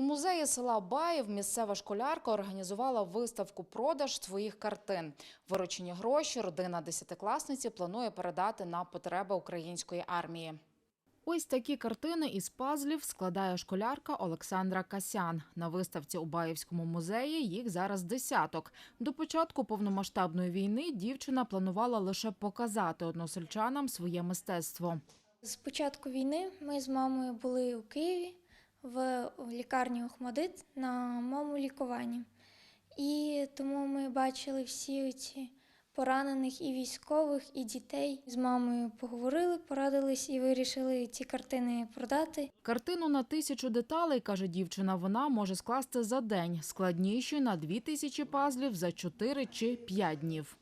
У музеї села Баїв місцева школярка організувала виставку продаж своїх картин. Виручені гроші родина десятикласниці планує передати на потреби української армії. Ось такі картини із пазлів складає школярка Олександра Касян. На виставці у Баївському музеї їх зараз десяток. До початку повномасштабної війни дівчина планувала лише показати односельчанам своє мистецтво. З початку війни ми з мамою були у Києві в лікарні Охмадит на моєму лікуванні. І тому ми бачили всі ці поранених і військових, і дітей. З мамою поговорили, порадились і вирішили ці картини продати. Картину на тисячу деталей, каже дівчина, вона може скласти за день. Складніші на дві тисячі пазлів за чотири чи п'ять днів.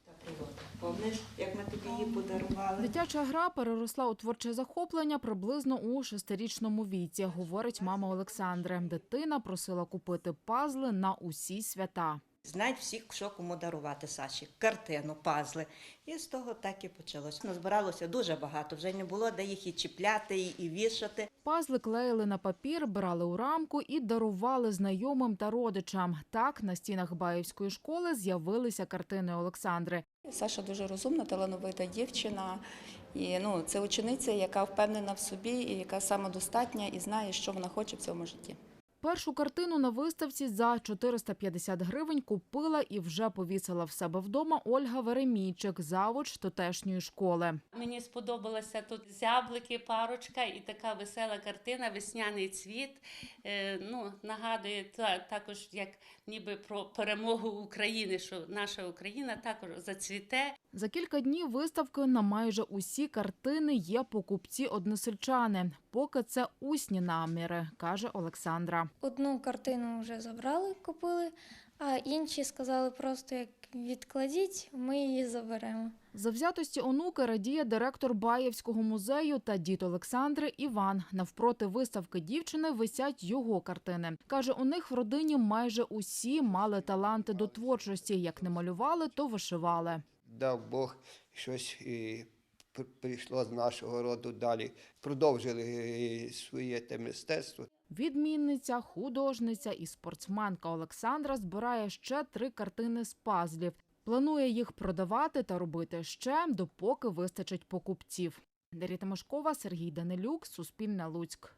Дитяча гра переросла у творче захоплення приблизно у шестирічному віці, говорить мама Олександри. Дитина просила купити пазли на усі свята. Знають всіх, що кому дарувати Саші. Картину, пазли. І з того так і почалось. Назбиралося дуже багато. Вже не було де їх і чіпляти, і, і вішати. Пазли клеїли на папір, брали у рамку і дарували знайомим та родичам. Так на стінах Баївської школи з'явилися картини Олександри. Саша дуже розумна, талановита дівчина. І ну, це учениця, яка впевнена в собі, і яка самодостатня і знає, що вона хоче в цьому житті. Першу картину на виставці за 450 гривень купила і вже повісила в себе вдома Ольга Веремійчик, завуч тутешньої школи. Мені сподобалася тут зяблики, парочка і така весела картина, весняний цвіт. Е, ну, нагадує та, також як ніби про перемогу України, що наша Україна також зацвіте. За кілька днів виставки на майже усі картини є покупці односельчани. Поки це усні наміри, каже Олександра. Одну картину вже забрали, купили, а інші сказали просто як відкладіть, ми її заберемо. Завзятості онуки радіє директор Баєвського музею та дід Олександри Іван. Навпроти виставки дівчини висять його картини. Каже, у них в родині майже усі мали таланти до творчості. Як не малювали, то вишивали. дав Бог щось і прийшло з нашого роду далі. Продовжили е, своє те мистецтво. Відмінниця, художниця і спортсменка Олександра збирає ще три картини з пазлів. Планує їх продавати та робити ще, допоки вистачить покупців. Дар'я Тимошкова, Сергій Данилюк, Суспільне Луцьк.